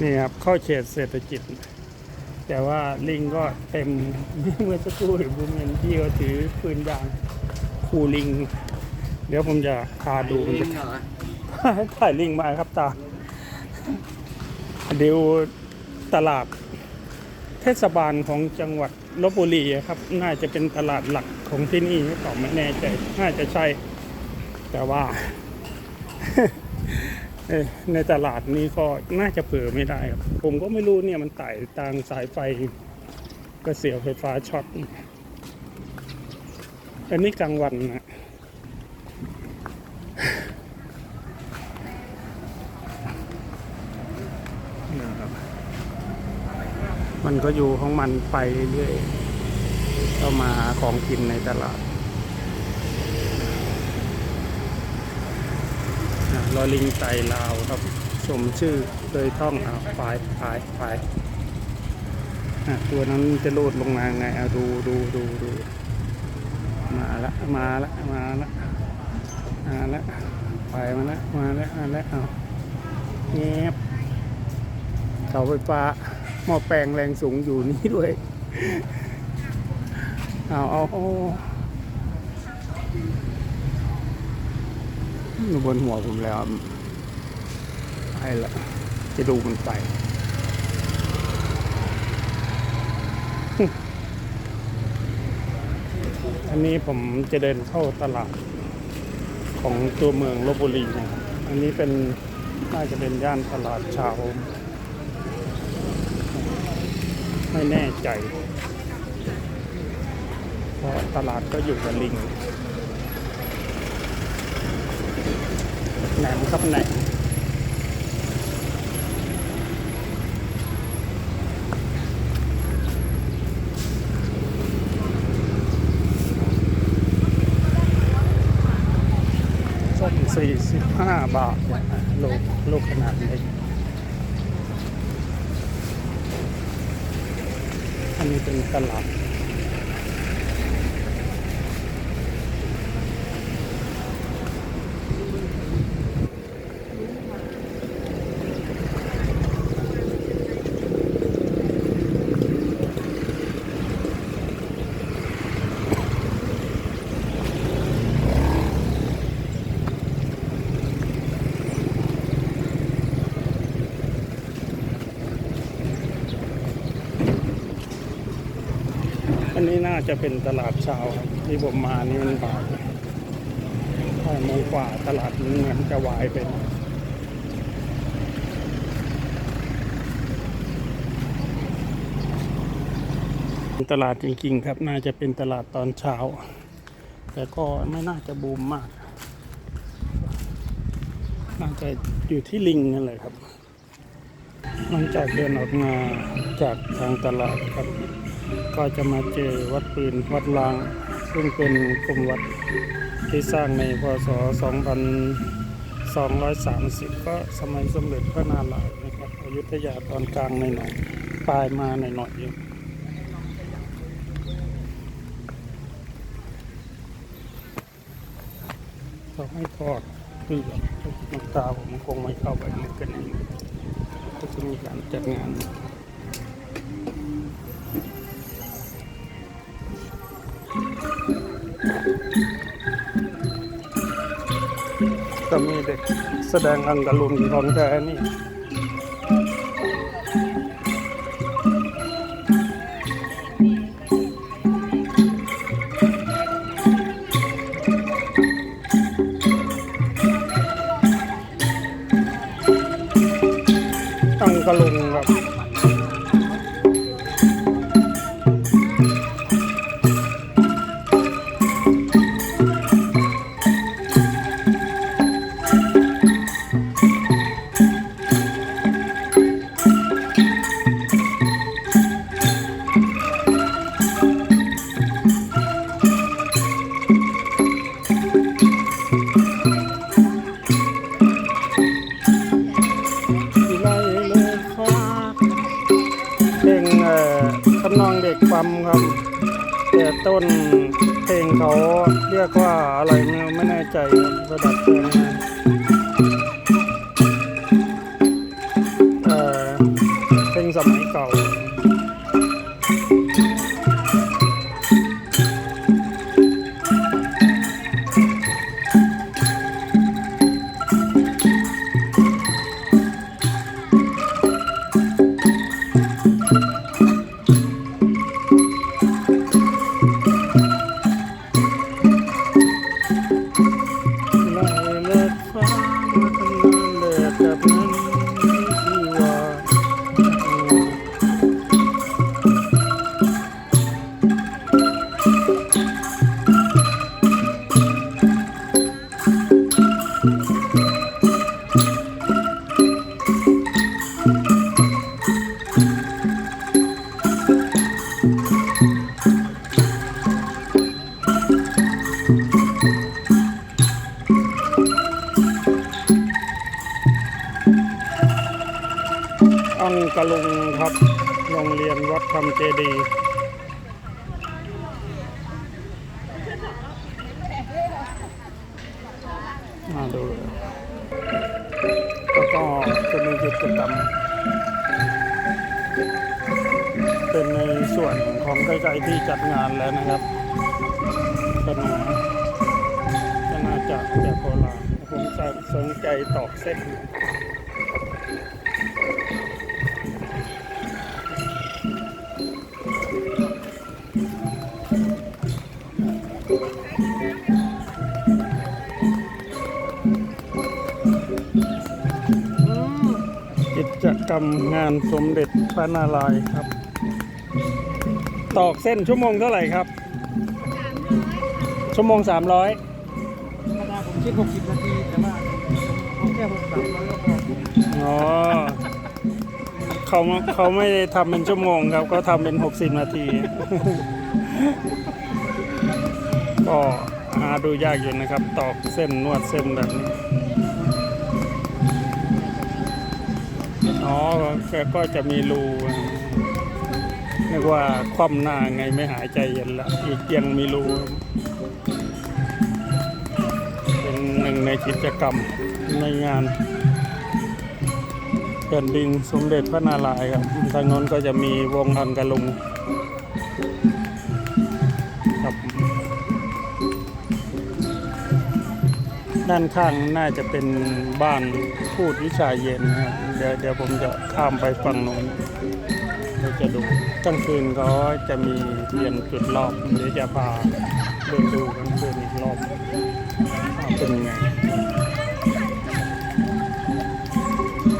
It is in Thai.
นี่ครับเข้าเขตเศรษฐกิจ แต่ว่าลิงก็เต็มเมื่อสักครู่ผมเห็นพี่เขาถือปืนยางคูลิง เดี๋ยวผมจะพาดูมันจะถ่ายลิงมาครับตาเดี๋ยวตลาดเทศบาลของจังหวัดลบบุรีครับ น่าจะเป็นตลาดหลักของที่นี่หรือไม่แน่ใจ น่าจะใช่ แต่ว่า ในตลาดนี้ก็น่าจะเผื่อไม่ได้ครับ ผมก็ไม่รู้เนี่ยมันไต่ทางสายไฟกระเสียวไฟฟ้าช็อตอันนี้กลางวันนะมันก็อยู่ของมันไปเรื่อยๆก็มาหาของกินในตลาดอะ ลอลิงไตลาวครับสมชื่อเคยท่องเอาฝายฝายฝายตัวนั้นจะลูดลงมาไงเอาดูดูดูดูมาละมาละมาละมาละไปมาละมาละมาละเอาเงียบเสาไฟฟ้าหม้อแปลงแรงสูงอยู่นี่ด้วย เอาเอาเอา อยู่บนหัวผมแล้วไปละจะดูมันไปอันนี้ผมจะเดินเข้าตลาดของตัวเมืองลบบุรีนะครับ อันนี้เป็นน่าจะเป็นย่านตลาดเช้าไม่แน่ใจเพราะตลาดก็อยู่กับลิง แหนมครับแหนส้มสี่สิบห้าบาทนะโลโลขนาดเล็กอันนี้เป็นตลาด อันนี้น่าจะเป็นตลาดเช้าครับที่ผมมานี่มันบ่ายบ่ายโมงกว่าตลาดมันเหมือนจะวายไปหน่อยตลาดจริงๆครับ น่าจะเป็นตลาดตอนเช้า แต่ก็ไม่น่าจะบูมมาก น่าจะอยู่ที่ลิงนั่นแหละครับ หลังจากเดินออกมาจากทางตลาดครับ ก็จะมาเจอวัดปืนวัดลาง ซึ่งเป็นกลุ่มวัดที่สร้างในพศ 2230 ก็สมัยสมเด็จพระนารายณ์นะครับอยุธยาตอนกลางในหน่อยๆปลายมาในหน่อยๆเองเขาให้ทอดเปลือกน้ำตาผมคงไม่เข้าไปลึกกันนี้ก็จะมีการจัดงาน เด็กแสดงอังกะลุนของแท้นี่อังกะลุนครับ น้องเด็กปั๊มครับ แต่ต้นเพลงเขาเรียกว่าอะไรไม่รู้ไม่แน่ใจครับระดับเพลงเพลงสมัยเก่า อังกะลุงครับ โรงเรียนวัดธรรมเจดีมาดูแล้วก็จะมีกิจกรรมเป็นในส่วนของใกล้ๆที่จัดงานแล้วนะครับปัญหาก็น่าจะแบบโบราณผมจะสนใจตอกเส้น กิจกรรมงานสมเด็จพระนารายณ์ครับ ตอกเส้นชั่วโมงเท่าไหร่ครับ ชั่วโมง 300 ธรรมดาผมคิด 60 นาที แต่ว่าเอาแค่6 3ร้อยก็พออ๋อเขาเขาไม่ได้ทำเป็นชั่วโมงครับเขาทำเป็น 60 นาที ก็หาดูยากอยู่นะครับ ตอกเส้นนวดเส้นแบบนี้ อ๋อแกก็จะมีรูนึกว่าคว่ำหน้าไงไม่หายใจเย็นละอีกยังมีรูเป็นหนึ่งในกิจกรรมในงานแผ่นดินสมเด็จพระนารายณ์ครับทางน้นก็จะมีวงอังกะลุงครับด้านข้างน่าจะเป็นบ้านพูดวิชาเย็นนะครับ เดี๋ยวเดี๋ยวผมจะข้ามไปฝั่งโน้นเราจะดูกลางคืนก็จะมีเทียนจุดรอบเดี๋ยวจะพาเดินดูกลางคืนอีกรอบว่าเป็นยังไง